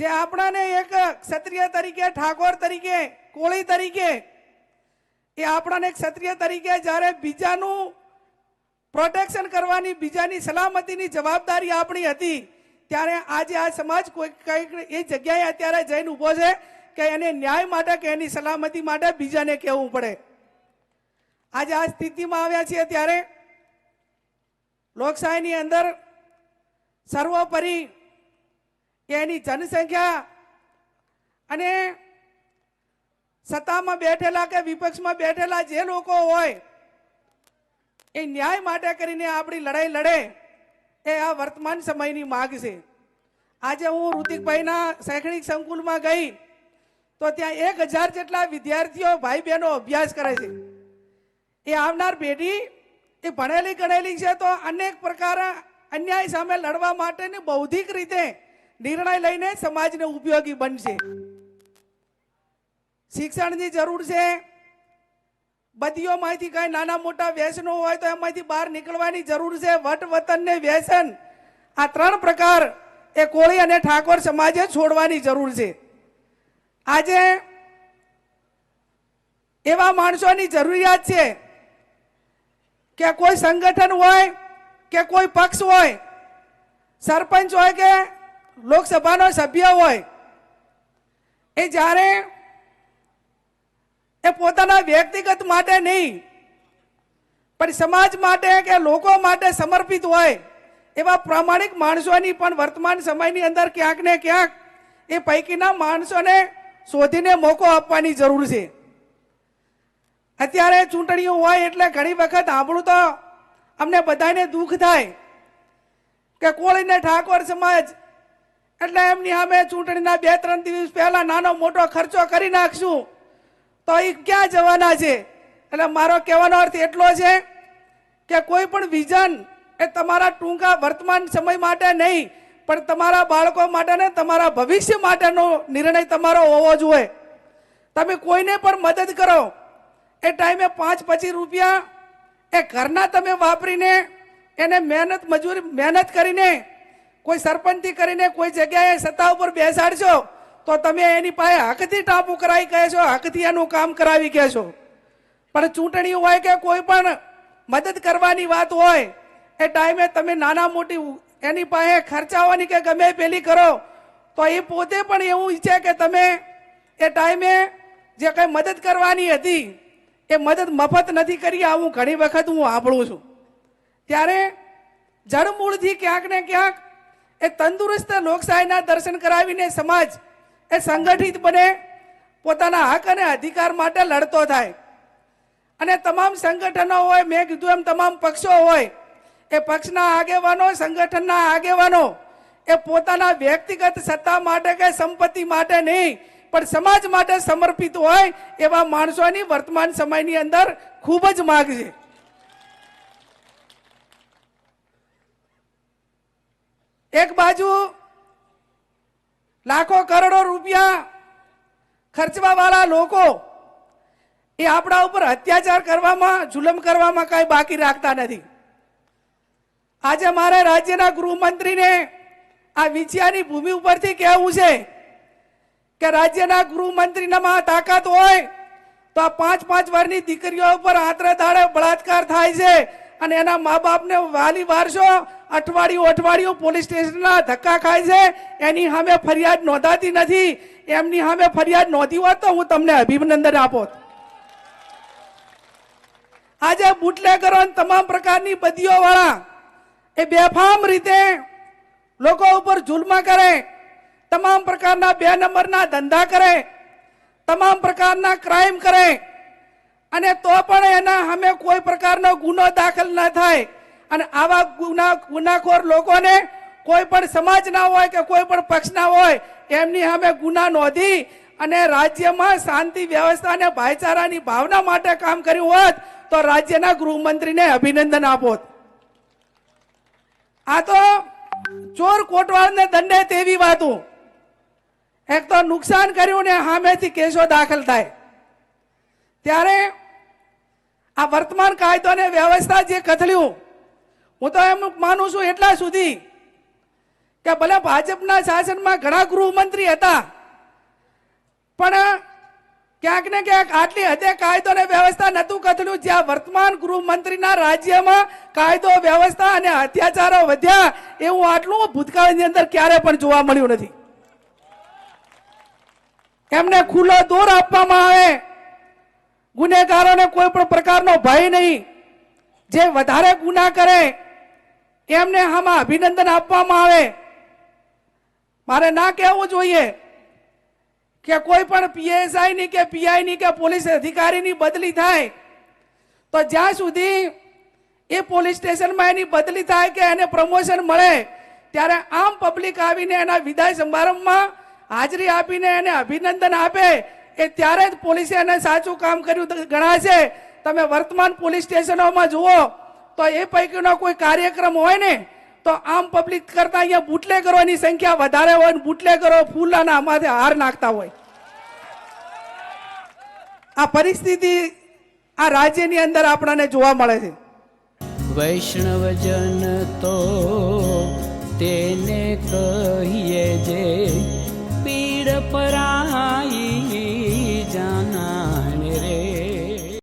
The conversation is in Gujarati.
જે આપણાને એક ક્ષત્રિય તરીકે, ઠાકોર તરીકે, કોળી તરીકે, એ આપણાને ક્ષત્રિય તરીકે જ્યારે બીજાનું પ્રોટેક્શન કરવાની, બીજાની સલામતીની જવાબદારી આપણી હતી, ત્યારે આજે આ સમાજ કોઈ કંઈક એ જગ્યાએ અત્યારે જઈને ઊભો છે કે એને ન્યાય માટે કે એની સલામતી માટે બીજાને કહેવું પડે. આજે આ સ્થિતિમાં આવ્યા છીએ ત્યારે લોકશાહીની અંદર સર્વોપરી કે એની જનસંખ્યા અને સત્તામાં બેઠેલા કે વિપક્ષમાં બેઠેલા જે લોકો હોય, એ ન્યાય માટે કરીને આપણી લડાઈ લડે એ આ વર્તમાન સમયની માગ છે. આજે હું ઋતિકભાઈના શૈક્ષણિક સંકુલમાં ગઈ, તો ત્યાં એક હજાર જેટલા વિદ્યાર્થીઓ ભાઈ બહેનો અભ્યાસ કરે છે. એ આવનાર પેઢી એ ભણેલી ગણેલી છે તો અનેક પ્રકાર અન્યાય સામે લડવા માટેની બૌદ્ધિક રીતે નિર્ણય લઈને સમાજને ઉપયોગી બનશે. શિક્ષણની જરૂર છે. બધીઓમાંથી કઈ નાના મોટા વ્યસનો હોય તો એમાંથી બહાર નીકળવાની જરૂર છે. વટ વતન ને વ્યસન. આ ત્રણ પ્રકાર એ કોળી અને ઠાકોર સમાજે છોડવાની જરૂર છે. આજે એવા માણસોની જરૂરિયાત છે કે કોઈ સંગઠન હોય કે કોઈ પક્ષ હોય, સરપંચ હોય કે લોકસભાનો સભ્ય હોય, એ જ્યારે એ પોતાના વ્યક્તિગત માટે નહીં, પણ સમાજ માટે કે લોકો માટે સમર્પિત હોય, એવા પ્રામાણિક માણસોની પણ વર્તમાન સમયની અંદર ક્યાંક ને ક્યાંક એ પૈકીના માણસોને શોધીને મોકો આપવાની જરૂર છે. અત્યારે ચૂંટણીઓ હોય એટલે ઘણી વખત આપણું તો અમને બધાને દુઃખ થાય કે કોળીને ઠાકોર સમાજ એટલે એમની સામે ચૂંટણીના બે, ત્રણ દિવસ પહેલા નાનો મોટો ખર્ચો કરી નાખશું. તો એ ક્યાં જવાના છે? એટલે મારો કહેવાનો અર્થ એટલો છે કે કોઈ પણ વિઝન એ તમારા ટૂંકા વર્તમાન સમય માટે નહીં, પણ તમારા બાળકો માટે ને તમારા ભવિષ્ય માટેનો નિર્ણય તમારો હોવો જોઈએ. તમે કોઈને પણ મદદ કરો. એ ટાઈમે પાંચ, પચીસ રૂપિયા એ ઘરના તમે વાપરીને, એને મહેનત, મજૂરી, મહેનત કરીને કોઈ સરપંચથી કરીને કોઈ જગ્યાએ સત્તા ઉપર બેસાડશો, તો તમે એની પાસે હકથી ટાપુ કરાવી કહે છો, હકથી એનું કામ કરાવી કહેશો પણ ચૂંટણી હોય કે કોઈ પણ મદદ કરવાની વાત હોય, એ ટાઈમે તમે નાના મોટી એની પાસે ખર્ચાવાની કે ગમે પેલી કરો, તો એ પોતે પણ એવું ઈચ્છે કે તમે એ ટાઈમે જે કંઈ મદદ કરવાની હતી, એ મદદ મફત નથી કરી, આવું ઘણી વખત હું સાંભળું છું. ત્યારે જળમૂળથી ક્યાંક ને ક્યાંક એ તંદુરસ્ત લોકશાહીના દર્શન કરાવીને સમાજ એ સંગઠિત બને, પોતાના હક અને અધિકાર માટે લડતો થાય. અને તમામ સંગઠનો હોય, મેં કીધું એમ તમામ પક્ષો હોય, એ પક્ષના આગેવાનો, સંગઠનના આગેવાનો, એ પોતાના વ્યક્તિગત સત્તા માટે કે સંપત્તિ માટે નહીં, પણ સમાજ માટે સમર્પિત હોય એવા માણસોની વર્તમાન સમયની અંદર ખૂબ જ માગ છે. એક બાજુ લાખો કરોડો રૂપિયા ખર્ચવા વાળા લોકો એ આપણા ઉપર અત્યાચાર કરવામાં, જુલમ કરવામાં કઈ બાકી રાખતા નથી. આજે મારે રાજ્યના ગૃહમંત્રીને આ વિછિયાની ભૂમિ ઉપરથી કહેવું છે કે રાજ્યના ગૃહમંત્રીનામાં તાકાત હોય તો આ પાંચ પાંચ વર્ષની દીકરીઓ ઉપર આંતરે દાડે બળાત્કાર થાય છે અને એના મા બાપને વાલી વારસો અઠવાડિયું અઠવાડિયું પોલીસ સ્ટેશનના ધક્કા ખાય છે. એની સામે ફરિયાદ નોંધાતી નથી. એમની સામે ફરિયાદ નોંધી હોત તો હું તમને અભિનંદન આપોત. આજે બુટલેગરો તમામ પ્રકારની બદીઓ વાળા એ બેફામ રીતે લોકો ઉપર જુલ્મ કરે, તમામ પ્રકારના બે નંબરના ધંધા કરે, તમામ પ્રકારના ક્રાઇમ કરે અને તો પણ એના સામે કોઈ પ્રકારનો ગુનો દાખલ ન થાય. અને આવા ગુના ગુનાખોર લોકોને કોઈ પણ સમાજના હોય કે કોઈ પણ પક્ષના હોય, એમની સામે ગુના નોંધી અને રાજ્યમાં શાંતિ, વ્યવસ્થા અને ભાઈચારાની ભાવના માટે કામ કર્યું હોત, તો રાજ્યના ગૃહમંત્રીને અભિનંદન આપોત આ તો ચોર કોટવાળને દંડે તેવી વાતો. એક તો નુકસાન કર્યું ને સામેથી કેસો દાખલ થાય. ત્યારે આ વર્તમાન કાયદો વ્યવસ્થા જે કથળ્યું હું તો એમ માનું છું એટલા સુધી કે ભલે ભાજપના શાસનમાં ઘણા ગૃહમંત્રી હતા, પણ ક્યાંક ને ક્યાંક આટલી હદે કાયદો અને વ્યવસ્થા નતું કથળ્યું જ્યાં વર્તમાન ગૃહમંત્રીના રાજ્યમાં કાયદો, વ્યવસ્થા અને અત્યાચારો વધ્યા એવું આટલું ભૂતકાળની અંદર ક્યારે પણ જોવા મળ્યું નથી. એમને ખુલ્લો દોર આપવામાં આવે, ગુનેગારોને કોઈ પણ પ્રકારનો ભય નહીં, જે વધારે ગુના કરે એમને આમાં અભિનંદન આપવામાં આવે. મારે ના કહેવું જોઈએ કે કોઈ પણ પીએસઆઈ ની કે પીઆઈ ની કે પોલીસ અધિકારીની બદલી થાય, તો જ્યાં સુધી એ પોલીસ સ્ટેશનમાં એની બદલી થાય કે એને પ્રમોશન મળે, ત્યારે આમ પબ્લિક આવીને એના વિદાય સમારંભમાં હાજરી આપીને એને અભિનંદન આપે, એ ત્યારે જ પોલીસે એને સાચું કામ કર્યું ગણાશે. તમે વર્તમાન પોલીસ સ્ટેશનોમાં જુઓ તો એ પૈકીનો કોઈ કાર્યક્રમ હોય ને, તો આમ પબ્લિક કરતા અહીંયા બુટલેગરોની સંખ્યા વધારે હોય ને બુટલેગરો ફૂલાના અમારે હાર નાખતા હોય. આ પરિસ્થિતિ આ રાજ્યની અંદર આપણને જોવા મળે છે. વૈષ્ણવજન તો તેને કહીએ જે પીડ પરા